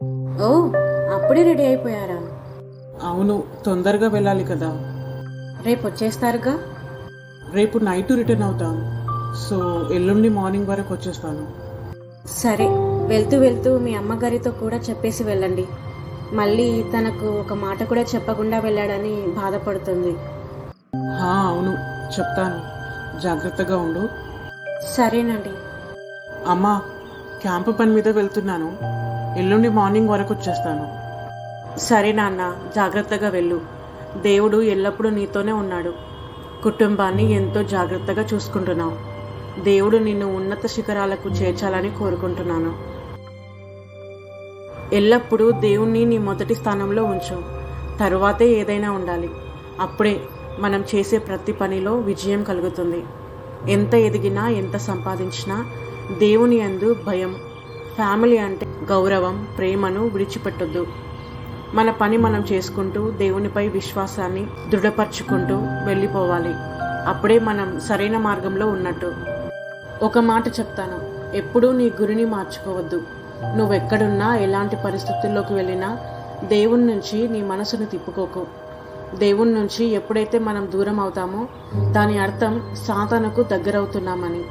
ఓ అప్పుడే రెడీ అయిపోయారా? అవును తొందరగా వెళ్ళాలి కదా. రేపు వచ్చేస్తారుగా? రేపు నైట్ రిటర్న్ అవుతాం సో ఎల్లుండి మార్నింగ్ వరకు వచ్చేస్తాను. సరే వెళ్తూ వెళ్తూ మీ అమ్మగారితో కూడా చెప్పేసి వెళ్ళండి. మళ్ళీ తనకు ఒక మాట కూడా చెప్పకుండా వెళ్ళాడని బాధపడుతుంది. హా అవును చెప్తాను. జాగ్రత్తగా ఉండు. సరేనండి. అమ్మా క్యాంపు పని మీద వెళ్తున్నాను. ఎల్లుండి మార్నింగ్ వరకు వచ్చేస్తాను. సరే నాన్న జాగ్రత్తగా వెళ్ళు. దేవుడు ఎల్లప్పుడూ నీతోనే ఉన్నాడు. కుటుంబాన్ని ఎంతో జాగ్రత్తగా చూసుకుంటున్నావు. దేవుడు నిన్ను ఉన్నత శిఖరాలకు చేర్చాలని కోరుకుంటున్నాను. ఎల్లప్పుడూ దేవుణ్ణి నీ మొదటి స్థానంలో ఉంచు. తరువాతే ఏదైనా ఉండాలి. అప్పుడే మనం చేసే ప్రతి పనిలో విజయం కలుగుతుంది. ఎంత ఎదిగినా ఎంత సంపాదించినా దేవుని అందు భయం ఫ్యామిలీ అంటే గౌరవం ప్రేమను విడిచిపెట్టొద్దు. మన పని మనం చేసుకుంటూ దేవునిపై విశ్వాసాన్ని దృఢపరచుకుంటూ వెళ్ళిపోవాలి. అప్పుడే మనం సరైన మార్గంలో ఉన్నట్టు. ఒక మాట చెప్తాను. ఎప్పుడూ నీ గురిని మార్చుకోవద్దు. నువ్వెక్కడున్నా ఎలాంటి పరిస్థితుల్లోకి వెళ్ళినా దేవుని నుంచి నీ మనసును తిప్పుకోకు. దేవుని నుంచి ఎప్పుడైతే మనం దూరం అవుతామో దాని అర్థం సాధనకు దగ్గరవుతున్నామని.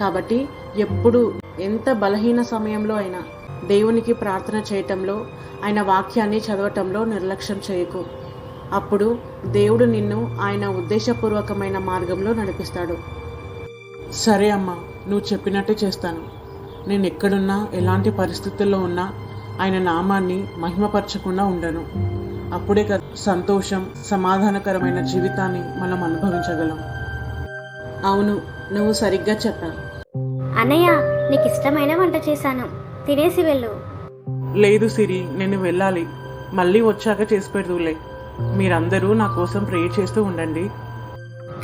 కాబట్టి ఎప్పుడు ఎంత బలహీన సమయంలో అయినా దేవునికి ప్రార్థన చేయటంలో ఆయన వాక్యాన్ని చదవటంలో నిర్లక్ష్యం చేయకు. అప్పుడు దేవుడు నిన్ను ఆయన ఉద్దేశపూర్వకమైన మార్గంలో నడిపిస్తాడు. సరే అమ్మా నువ్వు చెప్పినట్టే చేస్తాను. నేను ఎక్కడున్నా ఎలాంటి పరిస్థితుల్లో ఉన్నా ఆయన నామాన్ని మహిమపరచకుండా ఉండను. అప్పుడే కదా సంతోషం సమాధానకరమైన జీవితాన్ని మనం అనుభవించగలం. అవును నువ్వు సరిగ్గా చెప్పావు. అన్నయ్య నీకు ఇష్టమైన వంట చేశాను. తినేసి వెళ్ళు. లేదు సిరి నేను వెళ్ళాలి. మళ్ళీ వచ్చాక చేసి పెడుతులే మీరందరూ నా కోసం ప్రే చేస్తూ ఉండండి.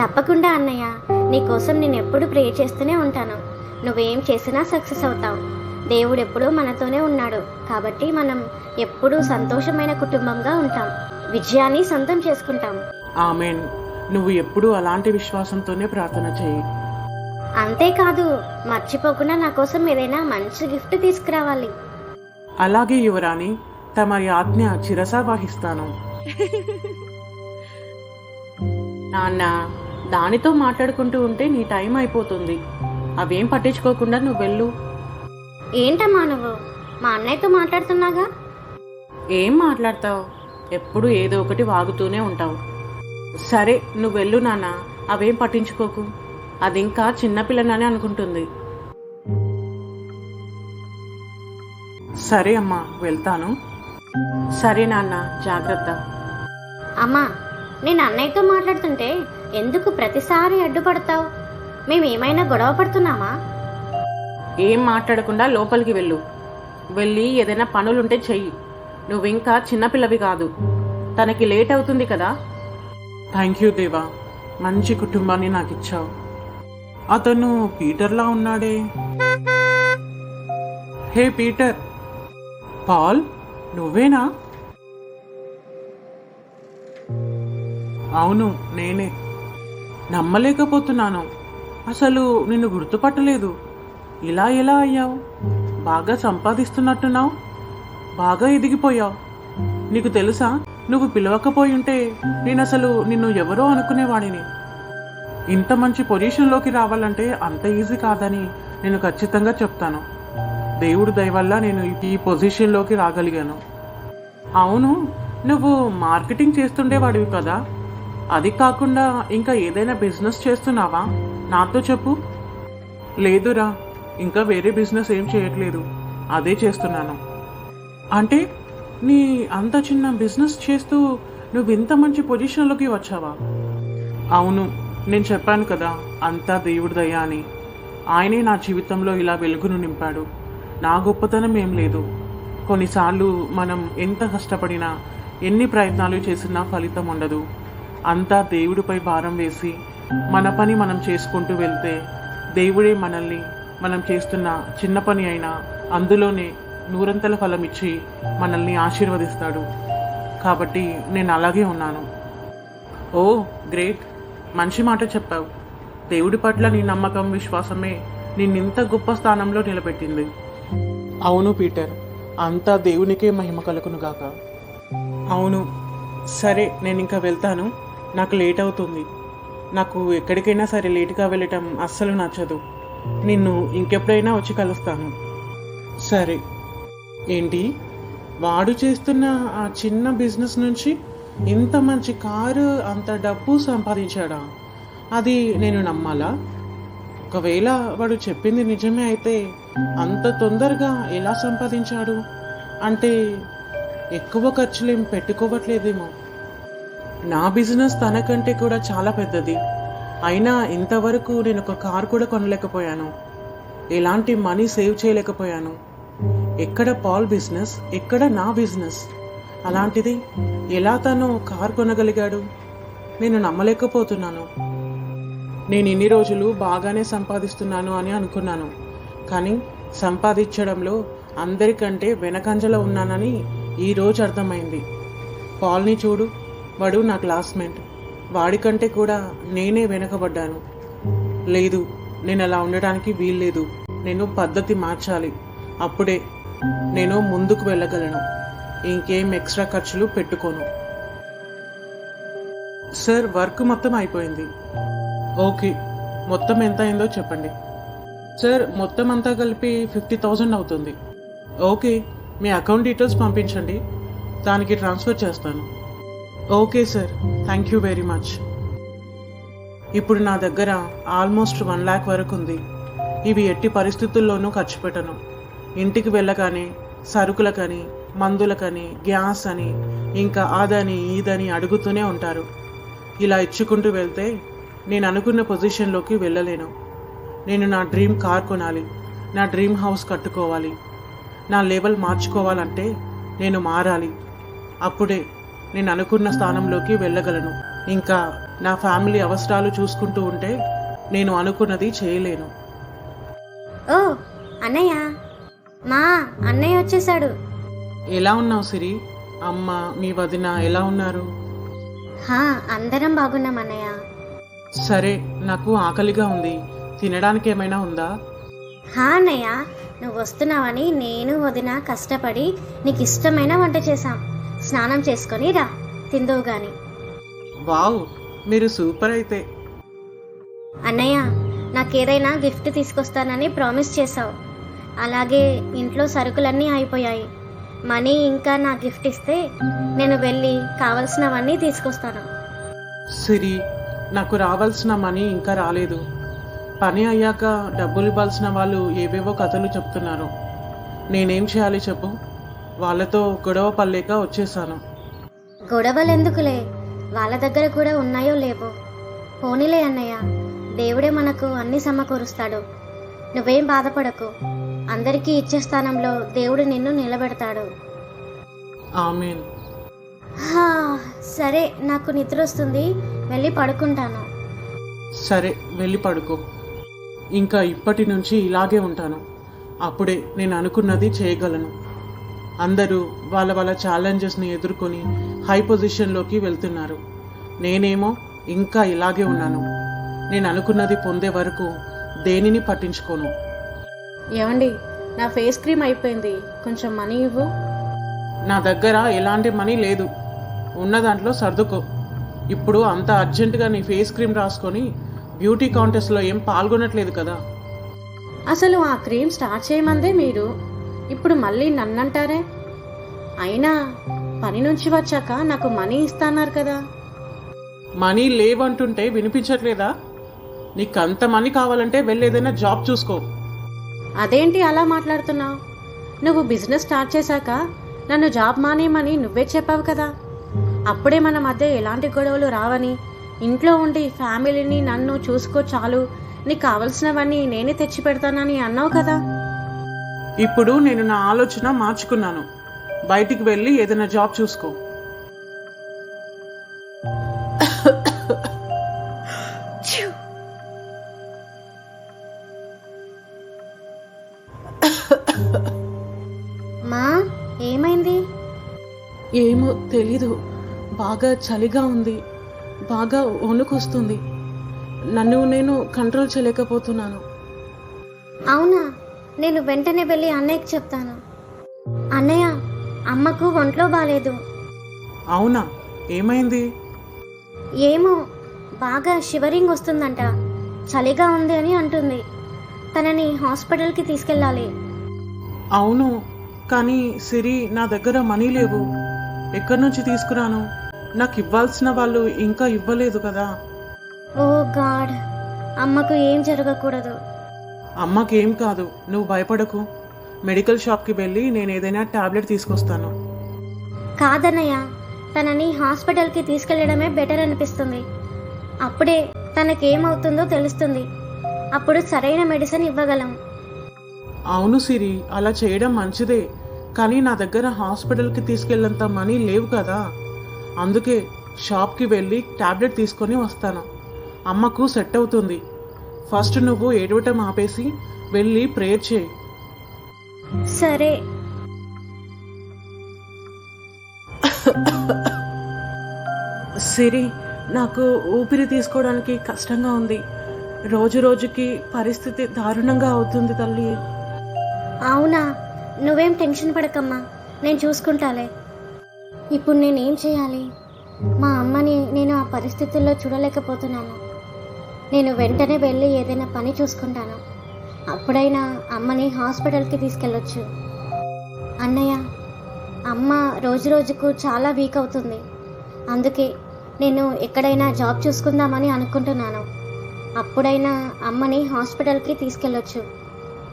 తప్పకుండా అన్నయ్య. నీకోసం నేను ఎప్పుడు ప్రే చేస్తూనే ఉంటాను. నువ్వేం చేసినా సక్సెస్ అవుతావు. దేవుడు ఎప్పుడూ మనతోనే ఉన్నాడు. కాబట్టి మనం ఎప్పుడూ సంతోషమైన కుటుంబంగా ఉంటాం. విజయాన్ని సొంతం చేసుకుంటాం. ఆమెన్. నువ్వు ఎప్పుడూ అలాంటి విశ్వాసంతోనే ప్రార్థన చేయి. అంతేకాదు మర్చిపోకుండా నా కోసం ఏదైనా మంచి గిఫ్ట్ తీసుకురావాలి. అలాగే యువరాణి. తమరి ఆజ్ఞ చిరసా వహిస్తాను నాన్న దానితో మాట్లాడుకుంటూ ఉంటే నీ టైం అయిపోతుంది. అవేం పట్టించుకోకుండా నువ్వు వెళ్ళు. ఏంటమ్మా నువ్వు? మా అన్నయ్యతో మాట్లాడుతున్నాగా? ఏం మాట్లాడతావు? ఎప్పుడు ఏదో ఒకటి వాగుతూనే ఉంటావు. సరే నువ్వు వెళ్ళు నాన్న. అవేం పట్టించుకోకు. అది ఇంకా చిన్నపిల్లనని అనుకుంటుంది. సరే అమ్మా వెళ్తాను. సరే నాన్న జాగ్రత్త. అమ్మా నేను అన్నయ్యతో మాట్లాడుతుంటే ఎందుకు ప్రతిసారి అడ్డుపడతావు? మేమేమైనా గొడవ పడుతున్నామా? ఏం మాట్లాడకుండా లోపలికి వెళ్ళు. వెళ్ళి ఏదైనా పనులుంటే చెయ్యి. నువ్వు ఇంకా చిన్నపిల్లవి కాదు. తనకి లేట్ అవుతుంది కదా? థ్యాంక్ యూ దేవా. మంచి కుటుంబాన్ని నాకు ఇచ్చావు అతను పీటర్లా ఉన్నాడే. హే పీటర్ పాల్ నువ్వేనా? అవును నేనే. నమ్మలేకపోతున్నాను. అసలు నిన్ను గుర్తుపట్టలేదు. ఇలా ఎలా అయ్యావు? బాగా సంపాదిస్తున్నట్టున్నావు. బాగా ఎదిగిపోయావు. నీకు తెలుసా? నువ్వు పిలవకపోయి ఉంటే నేను అసలు నిన్ను ఎవరో అనుకునేవాడిని. ఇంత మంచి పొజిషన్లోకి రావాలంటే అంత ఈజీ కాదని నేను ఖచ్చితంగా చెప్తాను. దేవుడు దయ వల్ల నేను ఈ పొజిషన్లోకి రాగలిగాను. అవును నువ్వు మార్కెటింగ్ చేస్తుండేవాడివి కదా. అది కాకుండా ఇంకా ఏదైనా బిజినెస్ చేస్తున్నావా? నాతో చెప్పు. లేదురా ఇంకా వేరే బిజినెస్ ఏం చేయట్లేదు. అదే చేస్తున్నాను. అంటే నీ అంత చిన్న బిజినెస్ చేస్తూ నువ్వు ఇంత మంచి పొజిషన్లోకి వచ్చావా? అవును నేను చెప్పాను కదా అంతా దేవుడి దయ అని. ఆయనే నా జీవితంలో ఇలా వెలుగును నింపాడు. నా గొప్పతనం ఏం లేదు. కొన్నిసార్లు మనం ఎంత కష్టపడినా ఎన్ని ప్రయత్నాలు చేసినా ఫలితం ఉండదు. అంతా దేవుడిపై భారం వేసి మన పని మనం చేసుకుంటూ వెళ్తే దేవుడే మనల్ని మనం చేస్తున్న చిన్న పని అయినా అందులోనే నూరంతల ఫలం ఇచ్చి మనల్ని ఆశీర్వదిస్తాడు. కాబట్టి నేను అలాగే ఉన్నాను. Oh great. మంచి మాట చెప్పావు. దేవుడి పట్ల నీ నమ్మకం విశ్వాసమే నిన్నింత గొప్ప స్థానంలో నిలబెట్టింది. అవును పీటర్. అంతా దేవునికే మహిమ కలుగును గాక. అవును. సరే నేను ఇంకా వెళ్తాను. నాకు లేట్ అవుతుంది. నాకు ఎక్కడికైనా సరే లేటుగా వెళ్ళటం అస్సలు నచ్చదు. నిన్ను ఇంకెప్పుడైనా వచ్చి కలుస్తాను. సరే. ఏంటి? వాడు చేస్తున్న ఆ చిన్న బిజినెస్ నుంచి ఇంత మంచి కారు అంత డబ్బు సంపాదించాడా? అది నేను నమ్మాలా? ఒకవేళ వాడు చెప్పింది నిజమే అయితే అంత తొందరగా ఎలా సంపాదించాడు? అంటే ఎక్కువ ఖర్చులేం పెట్టుకోవట్లేదేమో. నా బిజినెస్ తనకంటే కూడా చాలా పెద్దది. అయినా ఇంతవరకు నేను ఒక కార్ కూడా కొనలేకపోయాను. ఎలాంటి మనీ సేవ్ చేయలేకపోయాను. ఎక్కడ పాల్ బిజినెస్ ఎక్కడ నా బిజినెస్? అలాంటిది ఎలా తను కారు కొనగలిగాడు? నేను నమ్మలేకపోతున్నాను. నేను ఇన్ని రోజులు బాగానే సంపాదిస్తున్నాను అని అనుకున్నాను. కానీ సంపాదించడంలో అందరికంటే వెనకంజలో ఉన్నానని ఈ రోజు అర్థమైంది. పాల్ని చూడు వాడు నా క్లాస్మేట్. వాడికంటే కూడా నేనే వెనకబడ్డాను. లేదు నేను అలా ఉండడానికి వీల్లేదు. నేను పద్ధతి మార్చాలి. అప్పుడే నేను ముందుకు వెళ్ళగలను. ఇంకేం ఎక్స్ట్రా ఖర్చులు పెట్టుకోను. సార్ వర్క్ మొత్తం అయిపోయింది. ఓకే మొత్తం ఎంత అయిందో చెప్పండి. సార్ మొత్తం అంతా కలిపి ఫిఫ్టీ థౌజండ్ అవుతుంది. ఓకే మీ అకౌంట్ డీటెయిల్స్ పంపించండి. దానికి ట్రాన్స్ఫర్ చేస్తాను. Okay sir thank you very much. ఇప్పుడు నా దగ్గర ఆల్మోస్ట్ వన్ ల్యాక్ వరకు ఉంది. ఇవి ఎట్టి పరిస్థితుల్లోనూ ఖర్చు పెట్టను. ఇంటికి వెళ్ళగానే సరుకులకని మందులకని గ్యాస్ అని ఇంకా అదని ఇదని అడుగుతూనే ఉంటారు. ఇలా ఇచ్చుకుంటూ వెళ్తే నేను అనుకున్న పొజిషన్లోకి వెళ్ళలేను. నేను నా డ్రీమ్ కార్ కొనాలి నా డ్రీమ్ హౌస్ కట్టుకోవాలి నా లెవెల్ మార్చుకోవాలంటే నేను మారాలి. అప్పుడే నేను అనుకున్న స్థానంలోకి వెళ్ళగలను. ఇంకా నా ఫ్యామిలీ అవసరాలు చూసుకుంటూ ఉంటే నేను అనుకున్నది చేయలేను. ఓ అన్నయ్య. మా అన్నయ్య వచ్చేసాడు ఎలా ఉన్నావు సిరి? అమ్మ మీ వదిన ఎలా ఉన్నారు? హా అందరం బాగున్నాం అన్నయ్య. సరే నాకు ఆకలిగా ఉంది. తినడానికి ఏమైనా ఉందా? హా అన్నయ్య నువ్వు వస్తున్నావని నేను వదిన కష్టపడి నీకు ఇష్టమైన వంట చేశాం. స్నానం చేసుకొని రా తిందువు గాని. వావ్ మీరు సూపర్ అయితే. అన్నయ్య నాకేదైనా గిఫ్ట్ తీసుకొస్తానని ప్రామిస్ చేశావు. అలాగే ఇంట్లో సరుకులన్నీ అయిపోయాయి మనీ ఇంకా నా గిఫ్ట్ ఇస్తే నేను వెళ్ళి కావలసినవన్నీ తీసుకొస్తాను. సిరి నాకు రావాల్సిన మనీ ఇంకా రాలేదు. పని అయ్యాక డబ్బులు ఇవ్వాల్సిన వాళ్ళు ఏవేవో కథలు చెప్తున్నారు. నేనేం చేయాలి చెప్పు? వాళ్ళతో గొడవ పడలేక వచ్చేసాను. గొడవలెందుకులే? వాళ్ళ దగ్గర కూడా ఉన్నాయో లేవో? పోనీలే అన్నయ్య. దేవుడే మనకు అన్ని సమకూరుస్తాడు. నువ్వేం బాధపడకు. అందరికీ ఇచ్చే స్థానంలో దేవుడు నిన్ను నిలబెడతాడు. ఆమెన్. సరే నాకు నిద్ర వస్తుంది. వెళ్ళి పడుకుంటాను. సరే వెళ్ళి పడుకో. ఇంకా ఇప్పటి నుంచి ఇలాగే ఉంటాను. అప్పుడే నేను అనుకున్నది చేయగలను. అందరూ వాళ్ళ వాళ్ళ ఛాలెంజెస్ని ఎదుర్కొని హై పొజిషన్లోకి వెళ్తున్నారు. నేనేమో ఇంకా ఇలాగే ఉన్నాను. నేను అనుకున్నది పొందే వరకు దేనిని పట్టించుకోను. ఏమండి నా ఫేస్ క్రీమ్ అయిపోయింది. కొంచెం మనీ ఇవ్వు. నా దగ్గర ఎలాంటి మనీ లేదు. ఉన్న దాంట్లో సర్దుకో. ఇప్పుడు అంత అర్జెంటుగా నీ ఫేస్ క్రీమ్ రాసుకొని బ్యూటీ కాంటెస్ట్లో ఏం పాల్గొనట్లేదు కదా. అసలు ఆ క్రీమ్ స్టార్ట్ చేయమందే మీరు? ఇప్పుడు మళ్ళీ నన్నంటారే? అయినా పని నుంచి వచ్చాక నాకు మనీ ఇస్తాన్నారు కదా. మనీ లేవంటుంటే వినిపించట్లేదా? నీకు అంత మనీ కావాలంటే వెళ్ళి ఏదైనా జాబ్ చూసుకో. అదేంటి అలా మాట్లాడుతున్నావు? నువ్వు బిజినెస్ స్టార్ట్ చేశాక నన్ను జాబ్ మానేయమని నువ్వే చెప్పావు కదా. అప్పుడే మన మధ్య ఎలాంటి గొడవలు రావని ఇంట్లో ఉండి ఫ్యామిలీని నన్ను చూసుకో చాలు నీకు కావలసినవన్నీ నేనే తెచ్చి పెడతానని అన్నావు కదా. ఇప్పుడు నేను నా ఆలోచన మార్చుకున్నాను. బయటికి వెళ్ళి ఏదైనా జాబ్ చూసుకో. ఏమో తెలీదు. బాగా చలిగా ఉంది. బాగా వణుకొస్తుంది నన్ను నేను కంట్రోల్ చేయలేకపోతున్నాను. అవునా? నేను వెంటనే వెళ్ళి అన్నయ్యకి చెప్తాను. అన్నయ్య అమ్మకు ఒంట్లో బాగాలేదు అవునా? ఏమైంది? ఏమో బాగా షివరింగ్ వస్తుందంట. చలిగా ఉంది అని అంటుంది. తనని హాస్పిటల్కి తీసుకెళ్ళాలి. అవును కానీ సిరి నా దగ్గర మనీ లేవు. ఎక్కడి నుంచి తీసుకురాను? నాకు ఇవ్వాల్సిన వాళ్ళు ఇంకా ఇవ్వలేదు కదా. ఓ గాడ్ అమ్మకు ఏం జరగకూడదు. అమ్మకేం కాదు నువ్వు భయపడకు. మెడికల్ షాప్కి వెళ్ళి నేను ఏదైనా టాబ్లెట్ తీసుకొస్తాను. కాదన్నయ్య తనని హాస్పిటల్కి తీసుకెళ్ళడమే బెటర్ అనిపిస్తుంది. అప్పుడే తనకేమవుతుందో తెలుస్తుంది. అప్పుడు సరైన మెడిసిన్ ఇవ్వగలం. అవును సిరి అలా చేయడం మంచిదే. కానీ నా దగ్గర హాస్పిటల్కి తీసుకెళ్ళేంత మనీ లేవు కదా. అందుకే షాప్కి వెళ్ళి టాబ్లెట్ తీసుకొని వస్తాను. అమ్మకు సెట్ అవుతుంది. ఫస్ట్ నువ్వు ఏడవటం ఆపేసి వెళ్ళి ప్రేయర్ చేయి. సరే. సిరి నాకు ఊపిరి తీసుకోవడానికి కష్టంగా ఉంది. రోజు రోజుకి పరిస్థితి దారుణంగా అవుతుంది తల్లి. అవునా? నువ్వేం టెన్షన్ పడకమ్మా నేను చూసుకుంటాలే. ఇప్పుడు నేనేం చేయాలి? మా అమ్మని నేను ఆ పరిస్థితుల్లో చూడలేకపోతున్నాను. నేను వెంటనే వెళ్ళి ఏదైనా పని చూసుకుంటాను. అప్పుడైనా అమ్మని హాస్పిటల్కి తీసుకెళ్ళొచ్చు. అన్నయ్య అమ్మ రోజు రోజుకు చాలా వీక్ అవుతుంది. అందుకే నేను ఎక్కడైనా జాబ్ చూసుకుందామని అనుకుంటున్నాను. అప్పుడైనా అమ్మని హాస్పిటల్కి తీసుకెళ్ళొచ్చు.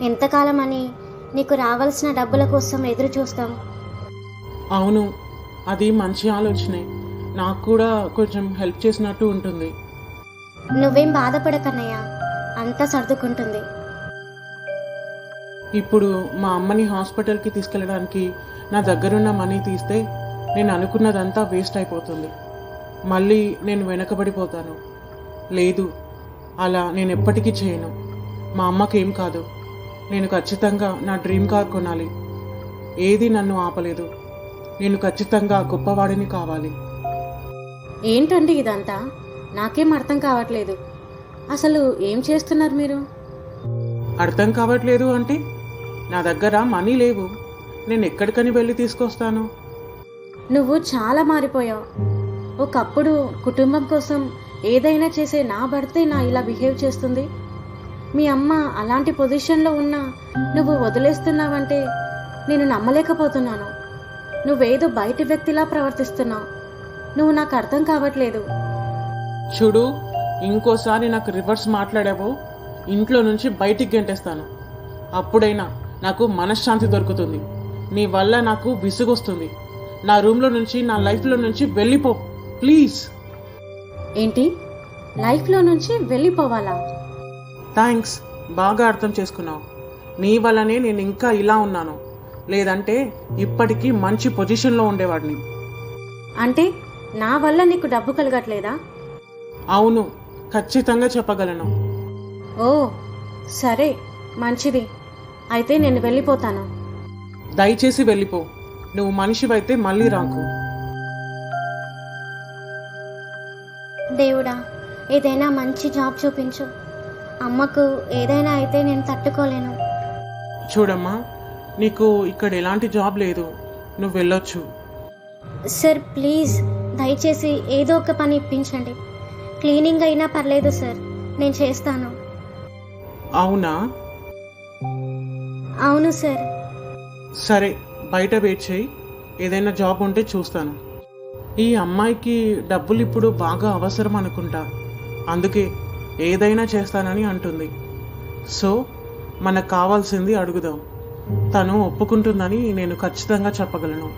ఎంతకాలం అని నీకు రావాల్సిన డబ్బుల కోసం ఎదురు చూస్తాం అవును అది మంచి ఆలోచనే. నాకు కూడా కొంచెం హెల్ప్ చేసినట్టు ఉంటుంది. నువ్వేం బాధపడకన్నయ్య అంతా సర్దుకుంటుంది. ఇప్పుడు మా అమ్మని హాస్పిటల్కి తీసుకెళ్ళడానికి నా దగ్గరున్న మనీ తీస్తే నేను అనుకున్నదంతా వేస్ట్ అయిపోతుంది. మళ్ళీ నేను వెనకబడిపోతాను. లేదు అలా నేను ఎప్పటికీ చేయను. మా అమ్మకేం కాదు. నేను ఖచ్చితంగా నా డ్రీమ్ కార్ కొనాలి. ఏది నన్ను ఆపలేదు. నేను ఖచ్చితంగా గొప్పవాడిని కావాలి. ఏంటండి ఇదంతా? నాకేం అర్థం కావట్లేదు. అసలు ఏం చేస్తున్నారు మీరు? అర్థం కావట్లేదు అంటే నా దగ్గర మనీ లేవు. నేను ఎక్కడికని వెళ్ళి తీసుకొస్తాను? నువ్వు చాలా మారిపోయావు. ఒకప్పుడు కుటుంబం కోసం ఏదైనా చేసే నా భర్తే నా ఇలా బిహేవ్ చేస్తుంది. మీ అమ్మ అలాంటి పొజిషన్లో ఉన్నా నువ్వు వదిలేస్తున్నావంటే నేను నమ్మలేకపోతున్నాను. నువ్వేదో బయటి వ్యక్తిలా ప్రవర్తిస్తున్నావు. నువ్వు నాకు అర్థం కావట్లేదు. చూడు ఇంకోసారి నాకు రివర్స్ మాట్లాడావో ఇంట్లో నుంచి బయటికి గెంటేస్తాను. అప్పుడైనా నాకు మనశ్శాంతి దొరుకుతుంది. నీ వల్ల నాకు విసుగొస్తుంది. నా రూమ్లో నుంచి నా లైఫ్లో నుంచి వెళ్ళిపో ప్లీజ్. ఏంటి? లైఫ్లో నుంచి వెళ్ళిపోవాలా? థ్యాంక్స్ బాగా అర్థం చేసుకున్నావు. నీ వల్లనే నేను ఇంకా ఇలా ఉన్నాను. లేదంటే ఇప్పటికీ మంచి పొజిషన్లో ఉండేవాడిని. అంటే నా వల్ల నీకు డబ్బు కలగట్లేదా? అవును. ఖచ్చితంగా చెప్పగలను. ఓ సరే. మంచిది. అయితే నేను వెళ్ళిపోతాను. దయచేసి వెళ్ళిపో. నువ్వు మనిషివైతే మళ్ళీ రాకు. దేవుడా ఏదైనా మంచి జాబ్ చూపించు. అమ్మకు ఏదైనా అయితే నేను తట్టుకోలేను. చూడమ్మా నీకు ఇక్కడ ఎలాంటి జాబ్ లేదు. నువ్వు వెళ్ళొచ్చు. సార్ ప్లీజ్ దయచేసి ఏదో ఒక పని ఇప్పించండి. క్లీనింగ్ అయినా పర్లేదు సార్ నేను చేస్తాను. అవునా? అవును సార్. సరే బయట వెయిట్ చేయి. ఏదైనా జాబ్ ఉంటే చూస్తాను. ఈ అమ్మాయికి డబ్బులు ఇప్పుడు బాగా అవసరం అనుకుంటా అందుకే ఏదైనా చేస్తానని అంటుంది. సో మనకు కావాల్సింది అడుగుదాం. తను ఒప్పుకుంటుందని నేను ఖచ్చితంగా చెప్పగలను.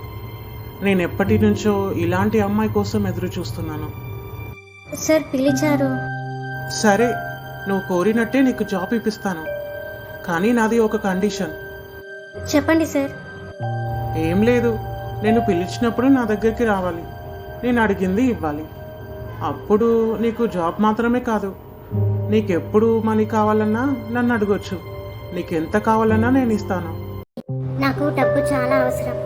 నేను ఎప్పటి నుంచో ఇలాంటి అమ్మాయి కోసం ఎదురు చూస్తున్నాను సార్ పిలిచారు. సరే నువ్వు కోరినట్టే నీకు జాబ్ ఇప్పిస్తాను. కానీ నాది ఒక కండిషన్. చెప్పండి సార్. ఏం లేదు. నేను పిలిచినప్పుడు నా దగ్గరికి రావాలి. నేను అడిగింది ఇవ్వాలి. అప్పుడు నీకు జాబ్ మాత్రమే కాదు. నీకెప్పుడు మనీ కావాలన్నా నన్ను అడగొచ్చు. నీకెంత ఎంత కావాలన్నా నేను ఇస్తాను. నాకు డబ్బు చాలా అవసరం.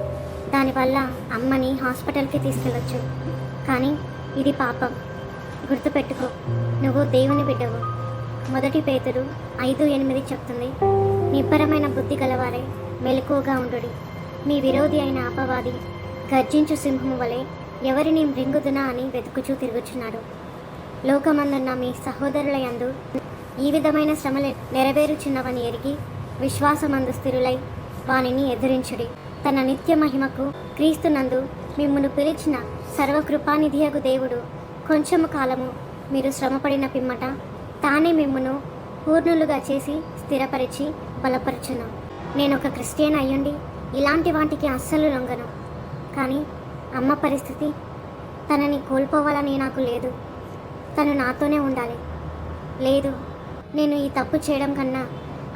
దానివల్ల అమ్మని హాస్పిటల్కి తీసుకెళ్ళొచ్చు. కానీ ఇది పాపం. గుర్తుపెట్టుకో నువ్వు దేవుని బిడ్డవు. మొదటి పేతురు ఐదు ఎనిమిది చెప్తుంది నిబ్బరమైన బుద్ధి గలవారే మెలకువగా ఉండుడి. మీ విరోధి అయిన అపవాది గర్జించు సింహము వలె ఎవరిని మృంగుదునా అని వెతుకుచూ తిరుగుచున్నాడు. లోకమందున్న మీ సహోదరుల యందు ఈ విధమైన శ్రమలు నెరవేరుచున్నవని ఎరిగి విశ్వాసమందు స్థిరులై వానిని ఎదిరించుడి. తన నిత్య మహిమకు క్రీస్తునందు మిమ్మును పిలిచిన సర్వకృపానిధియగు దేవుడు కొంచెము కాలము మీరు శ్రమపడిన పిమ్మట తానే మిమ్మును పూర్ణులుగా చేసి స్థిరపరిచి బలపరచును. నేను ఒక క్రిస్టియన్ అయ్యుండి ఇలాంటి వాటికి అస్సలు లొంగను. కానీ అమ్మ పరిస్థితి తనని కోల్పోవాలని నాకు లేదు. తను నాతోనే ఉండాలి. లేదు నేను ఈ తప్పు చేయడం కన్నా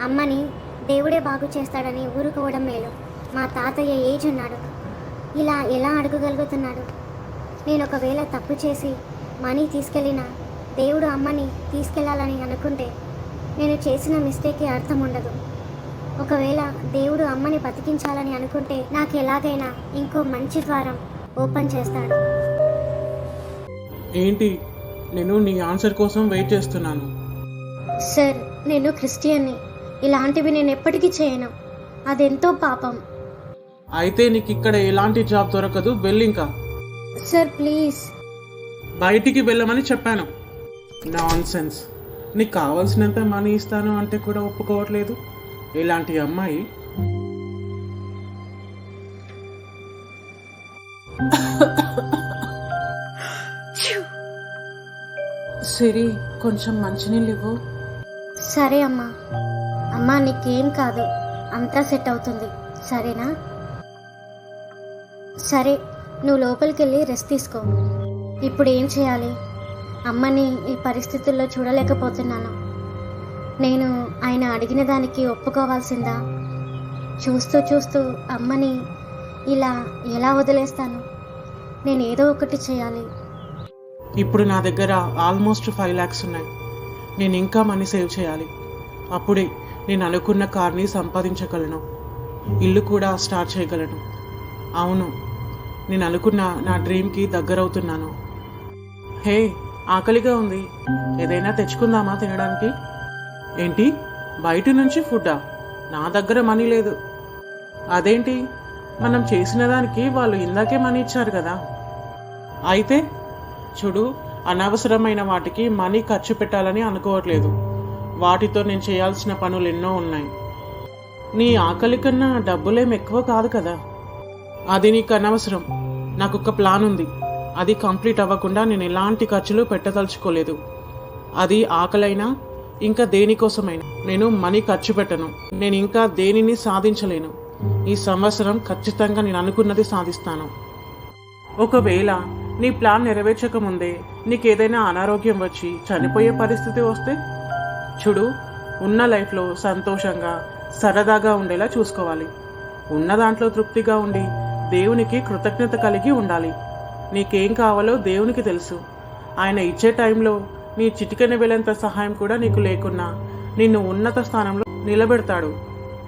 అమ్మని దేవుడే బాగు చేస్తాడని ఊరుకోవడం మేలు. మా తాతయ్య ఏజ్ ఉన్నాడు ఇలా ఎలా అడగగలుగుతున్నాడు? నేను ఒకవేళ తప్పు చేసి మనీ తీసుకెళ్ళినా దేవుడు అమ్మని తీసుకెళ్ళాలని అనుకుంటే నేను చేసిన మిస్టేక్కి అర్థం ఉండదు. ఒకవేళ దేవుడు అమ్మని బతికించాలని అనుకుంటే నాకు ఎలాగైనా ఇంకో మంచి ద్వారం ఓపెన్ చేస్తాడు. ఏంటి? నేను నీ ఆన్సర్ కోసం వెయిట్ చేస్తున్నాను. సార్ నేను క్రిస్టియన్ని. ఇలాంటివి నేను ఎప్పటికీ చేయను. అదెంతో పాపం. అయితే నీకు ఇక్కడ ఎలాంటి జాబ్ దొరకదు? వెళ్ళింకా సార్ ప్లీజ్. బయటికి వెళ్ళమని చెప్పాను. నాన్ సెన్స్ నీకు కావాల్సినంత మనీ ఇస్తాను అంటే కూడా ఒప్పుకోవట్లేదు. ఇలాంటి అమ్మాయి సిరి కొంచెం మంచినీళ్ళు ఇవ్వు సరే అమ్మా. అమ్మా నీకేం కాదు. అంతా సెట్ అవుతుంది. సరేనా? సరే నువ్వు లోపలికి వెళ్ళి రెస్ట్ తీసుకో. ఇప్పుడు ఏం చేయాలి? అమ్మని ఈ పరిస్థితుల్లో చూడలేకపోతున్నాను. నేను ఆయన అడిగిన దానికి ఒప్పుకోవాల్సిందా? చూస్తూ చూస్తూ అమ్మని ఇలా ఎలా వదిలేస్తాను? నేను ఏదో ఒకటి చేయాలి. ఇప్పుడు నా దగ్గర ఆల్మోస్ట్ ఫైవ్ ల్యాక్స్ ఉన్నాయి. నేను ఇంకా మనీ సేవ్ చేయాలి. అప్పుడే నేను అనుకున్న కార్ని సంపాదించగలను. ఇల్లు కూడా స్టార్ట్ చేయగలను. అవును నేను అనుకున్న నా డ్రీమ్కి దగ్గరవుతున్నాను. హే ఆకలిగా ఉంది. ఏదైనా తెచ్చుకుందామా తినడానికి? ఏంటి? బయట నుంచి ఫుడ్డా? నా దగ్గర మనీ లేదు. అదేంటి? మనం చేసిన దానికి వాళ్ళు ఇందాకే మనీ ఇచ్చారు కదా. అయితే చూడు అనవసరమైన వాటికి మనీ ఖర్చు పెట్టాలని అనుకోవట్లేదు. వాటితో నేను చేయాల్సిన పనులు ఎన్నో ఉన్నాయి. నీ ఆకలి కన్నా డబ్బులేం ఎక్కువ కాదు కదా. అది నీకు అనవసరం. నాకు ఒక ప్లాన్ ఉంది. అది కంప్లీట్ అవ్వకుండా నేను ఎలాంటి ఖర్చులు పెట్టదలుచుకోలేదు. అది ఆకలైనా ఇంకా దేనికోసమైనా. నేను మనీ ఖర్చు పెట్టను. నేను ఇంకా దేనిని సాధించలేను. ఈ సంవత్సరం ఖచ్చితంగా నేను అనుకున్నది సాధిస్తాను. ఒకవేళ నీ ప్లాన్ నెరవేర్చకముందే నీకేదైనా అనారోగ్యం వచ్చి చనిపోయే పరిస్థితి వస్తే? చూడు ఉన్న లైఫ్లో సంతోషంగా సరదాగా ఉండేలా చూసుకోవాలి. ఉన్న దాంట్లో తృప్తిగా ఉండి దేవునికి కృతజ్ఞత కలిగి ఉండాలి. నీకేం కావాలో దేవునికి తెలుసు. ఆయన ఇచ్చే టైంలో నీ చిటికెన వెళ్ళేంత సహాయం కూడా నీకు లేకున్నా నిన్ను ఉన్నత స్థానంలో నిలబెడతాడు.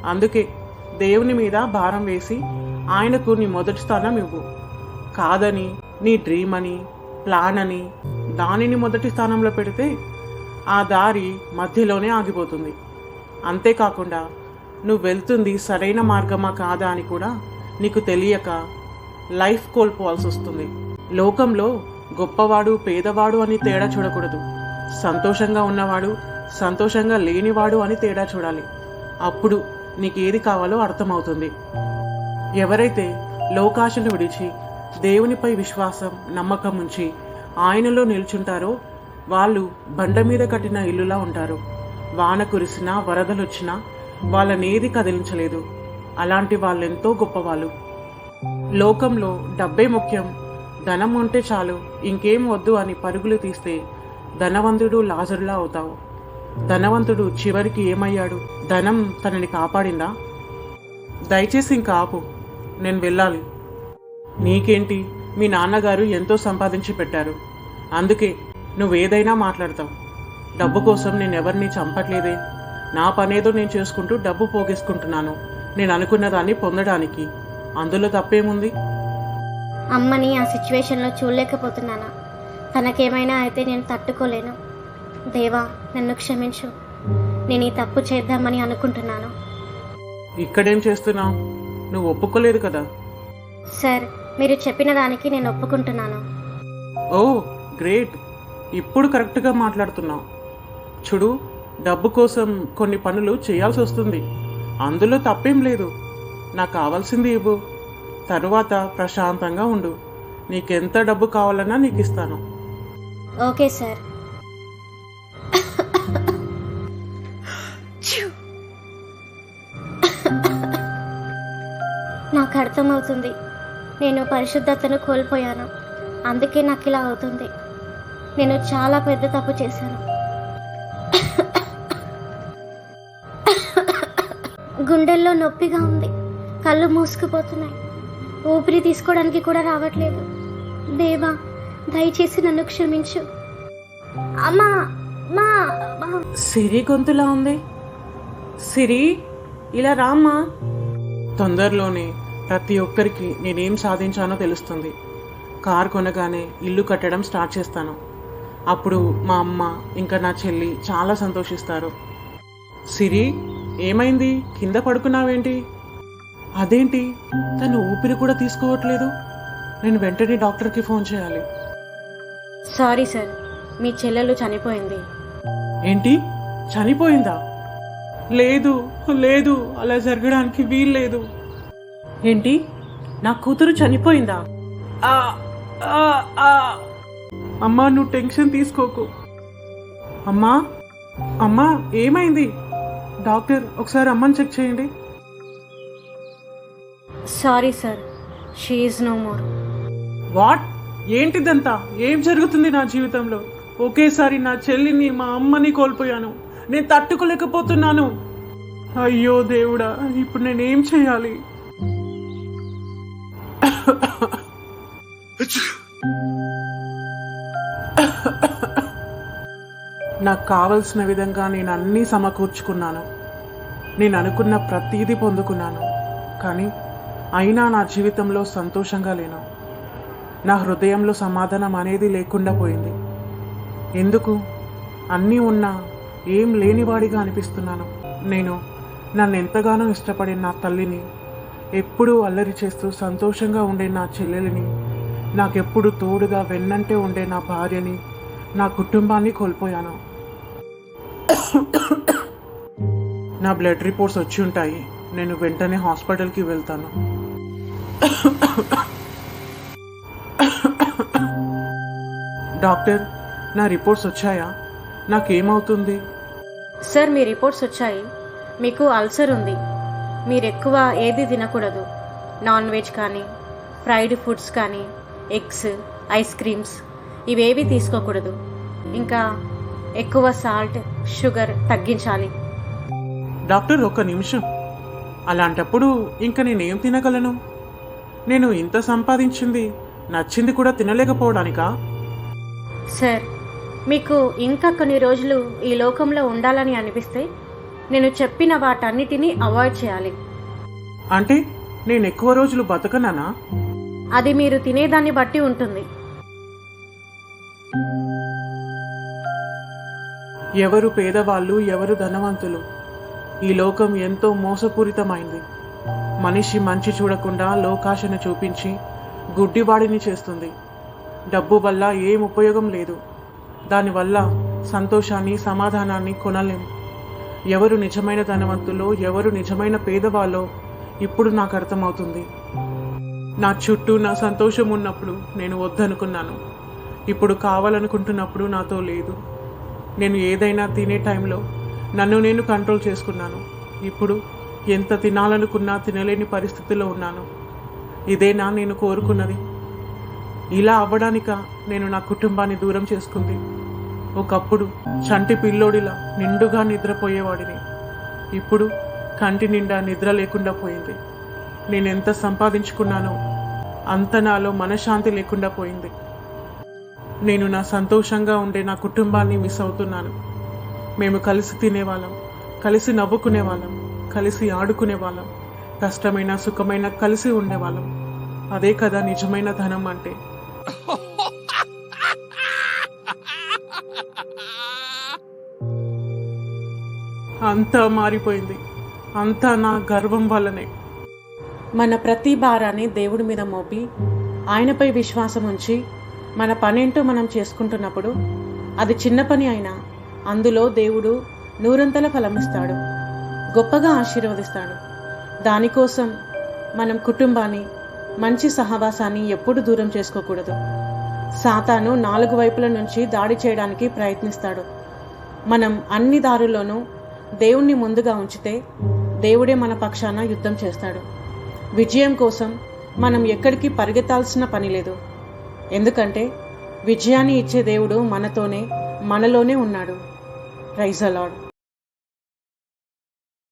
అందుకే దేవుని మీద భారం వేసి ఆయనకు నీ మొదటి స్థానం ఇవ్వు. కాదని నీ డ్రీమ్ అని ప్లాన్ అని దానిని మొదటి స్థానంలో పెడితే ఆ దారి మధ్యలోనే ఆగిపోతుంది. అంతేకాకుండా నువ్వు వెళ్తుంది సరైన మార్గమా కాదా అని కూడా నీకు తెలియక లైఫ్ కోల్పోవాల్సి వస్తుంది. లోకంలో గొప్పవాడు పేదవాడు అని తేడా చూడకూడదు. సంతోషంగా ఉన్నవాడు సంతోషంగా లేనివాడు అని తేడా చూడాలి. అప్పుడు నీకు ఏది కావాలో అర్థమవుతుంది. ఎవరైతే లోకాశను విడిచి దేవునిపై విశ్వాసం నమ్మకం ఉంచి ఆయనలో నిల్చుంటారో వాళ్ళు బండ మీద కట్టిన ఇల్లులా ఉంటారు. వాన కురిసినా వరదలొచ్చినా వాళ్ళనేది కదిలించలేదు. అలాంటి వాళ్ళెంతో గొప్పవాళ్ళు. లోకంలో డబ్బే ముఖ్యం. ధనం ఉంటే చాలు ఇంకేం వద్దు అని పరుగులు తీస్తే ధనవంతుడు లాజరులా అవుతావు. ధనవంతుడు చివరికి ఏమయ్యాడు? ధనం తనని కాపాడిందా? దయచేసి ఇంకా ఆపు. నేను వెళ్ళాలి. నీకేంటి? మీ నాన్నగారు ఎంతో సంపాదించి పెట్టారు. అందుకే నువ్వేదైనా మాట్లాడతావు. డబ్బు కోసం నేను ఎవరిని చంపట్లేదే. నా పనేదో నేను చేసుకుంటూ డబ్బు పోగేసుకుంటున్నాను. నేను అనుకున్న దాన్ని పొందడానికి. అందులో తప్పేముంది? అమ్మని ఆ సిచ్యువేషన్లో చూడలేకపోతున్నాను? తనకేమైనా అయితే నేను తట్టుకోలేను. దేవా నన్ను క్షమించు. నేను ఈ తప్పు చేద్దామని అనుకుంటున్నాను. ఇక్కడేం చేస్తున్నావు? నువ్వు ఒప్పుకోలేదు కదా? సార్ మీరు చెప్పిన దానికి నేను ఒప్పుకుంటున్నాను. Oh great. ఇప్పుడు కరెక్ట్గా మాట్లాడుతున్నావు. చూడు డబ్బు కోసం కొన్ని పనులు చేయాల్సి వస్తుంది. అందులో తప్పేం లేదు. నాకు కావాల్సింది ఇవ్వు. తరువాత ప్రశాంతంగా ఉండు. నీకెంత డబ్బు కావాలన్నా నీకు ఇస్తాను ఓకే సార్. నాకు అర్థమవుతుంది. నేను పరిశుద్ధతను కోల్పోయాను. అందుకే నాకు ఇలా అవుతుంది. నేను చాలా పెద్ద తప్పు చేశాను. గుండెల్లో నొప్పిగా ఉంది. కళ్ళు మూసుకుపోతున్నాయి. ఊపిరి తీసుకోవడానికి కూడా రావట్లేదు. దేవా దయచేసి నన్ను క్షమించు. అమ్మా మా సిరి గొంతులా ఉంది? సిరి ఇలా రామ్మా. తొందరలోనే ప్రతి ఒక్కరికి నేనేం సాధించానో తెలుస్తుంది. కార్ కొనగానే ఇల్లు కట్టడం స్టార్ట్ చేస్తాను. అప్పుడు మా అమ్మ ఇంకా నా చెల్లి చాలా సంతోషిస్తారు. సిరి ఏమైంది? కింద పడుకున్నావేంటి? అదేంటి? తను ఊపిరి కూడా తీసుకోవట్లేదు. నేను వెంటనే డాక్టర్కి ఫోన్ చేయాలి. సారీ సార్ మీ చెల్లెలు చనిపోయింది. ఏంటి? చనిపోయిందా? లేదు లేదు అలా జరగడానికి వీల్లేదు. ఏంటి? నా కూతురు చనిపోయిందా. అమ్మా నువ్వు టెన్షన్ తీసుకోకు. అమ్మా అమ్మా ఏమైంది? డాక్టర్ ఒకసారి అమ్మని చెక్ చేయండి. Sorry sir she no more. What? ఏంటిదంతా? ఏం జరుగుతుంది నా జీవితంలో? ఒకేసారి నా చెల్లిని మా అమ్మని కోల్పోయాను. నేను తట్టుకోలేకపోతున్నాను. అయ్యో దేవుడా ఇప్పుడు నేనేం చేయాలి? నాకు కావలసిన విధంగా నేను అన్నీ సమకూర్చుకున్నాను. నేను అనుకున్న ప్రతీది పొందుకున్నాను. కానీ అయినా నా జీవితంలో సంతోషంగా లేను. నా హృదయంలో సమాధానం అనేది లేకుండా పోయింది. ఎందుకు? అన్నీ ఉన్నా ఏం లేనివాడిగా అనిపిస్తున్నాను. నేను నన్ను ఎంతగానో ఇష్టపడే నా తల్లిని ఎప్పుడూ అల్లరి చేస్తూ సంతోషంగా ఉండే నా చెల్లెలిని నాకెప్పుడు తోడుగా వెన్నంటే ఉండే నా భార్యని నా కుటుంబాన్ని కోల్పోయాను. నా బ్లడ్ రిపోర్ట్స్ వచ్చి ఉంటాయి. నేను వెంటనే హాస్పిటల్కి వెళ్తాను. డాక్టర్ నా రిపోర్ట్స్ వచ్చాయా? నాకేమవుతుంది? సార్ మీ రిపోర్ట్స్ వచ్చాయి. మీకు అల్సర్ ఉంది. మీరు ఎక్కువ ఏది తినకూడదు. నాన్ వెజ్ కానీ ఫ్రైడ్ ఫుడ్స్ కానీ ఎగ్స్ ఐస్ క్రీమ్స్ ఇవేవి తీసుకోకూడదు. ఇంకా ఎక్కువ సాల్ట్ షుగర్ తగ్గించాలి. డాక్టర్ ఒక్క నిమిషం. అలాంటప్పుడు ఇంకా నేనేం తినగలను? నేను ఇంత సంపాదించింది నచ్చింది కూడా తినలేకపోవడానికా? సార్ మీకు ఇంకా కొన్ని రోజులు ఈ లోకంలో ఉండాలని అనిపిస్తే నేను చెప్పిన వాటన్నిటినీ అవాయిడ్ చేయాలి. అంటే నేను ఎక్కువ రోజులు బతకనానా? అది మీరు తినేదాన్ని బట్టి ఉంటుంది. ఎవరు పేదవాళ్ళు ఎవరు ధనవంతులు. ఈ లోకం ఎంతో మోసపూరితమైంది. మనిషి మంచి చూడకుండా లోకాశను చూపించి గుడ్డివాడిని చేస్తుంది. డబ్బు వల్ల ఏం ఉపయోగం లేదు. దానివల్ల సంతోషాన్ని సమాధానాన్ని కొనలేం. ఎవరు నిజమైన ధనవంతులో ఎవరు నిజమైన పేదవాళ్ళో ఇప్పుడు నాకు అర్థమవుతుంది. నా చుట్టూ నా సంతోషం ఉన్నప్పుడు నేను వద్దనుకున్నాను. ఇప్పుడు కావాలనుకుంటున్నప్పుడు నాతో లేదు. నేను ఏదైనా తినే టైంలో నన్ను నేను కంట్రోల్ చేసుకున్నాను. ఇప్పుడు ఎంత తినాలనుకున్నా తినలేని పరిస్థితిలో ఉన్నాను. ఇదేనా నేను కోరుకున్నది. ఇలా అవ్వడానిక నేను నా కుటుంబాన్ని దూరం చేసుకుంది. ఒకప్పుడు చంటి పిల్లోడిలా నిండుగా నిద్రపోయేవాడిని. ఇప్పుడు కంటి నిండా నిద్ర లేకుండా పోయింది. నేను ఎంత సంపాదించుకున్నానో అంత నాలో మనశ్శాంతి లేకుండా పోయింది. నేను నా సంతోషంగా ఉండే నా కుటుంబాన్ని మిస్ అవుతున్నాను. మేము కలిసి తినేవాళ్ళం కలిసి నవ్వుకునేవాళ్ళం కలిసి ఆడుకునేవాళ్ళం కష్టమైన సుఖమైన కలిసి ఉండేవాళ్ళం. అదే కదా నిజమైన ధనం అంటే. అంతా మారిపోయింది. అంతా నా గర్వం వల్లనే. మన ప్రతి భారాన్ని దేవుడి మీద మోపి ఆయనపై విశ్వాసం ఉంచి మన పనేంటో మనం చేసుకుంటున్నప్పుడు అది చిన్న పని అయినా అందులో దేవుడు నూరంతల ఫలమిస్తాడు గొప్పగా ఆశీర్వదిస్తాడు. దానికోసం మనం కుటుంబాన్ని మంచి సహవాసాన్ని ఎప్పుడు దూరం చేసుకోకూడదు. సాతాను నాలుగు వైపుల నుంచి దాడి చేయడానికి ప్రయత్నిస్తాడు. మనం అన్ని దారుల్లోనూ దేవుణ్ణి ముందుగా ఉంచితే దేవుడే మన పక్షాన యుద్ధం చేస్తాడు. విజయం కోసం మనం ఎక్కడికి పరిగెత్తాల్సిన పని లేదు. ఎందుకంటే విజయాన్ని ఇచ్చే దేవుడు మనతోనే మనలోనే ఉన్నాడు. ప్రైజ్ అలాడ్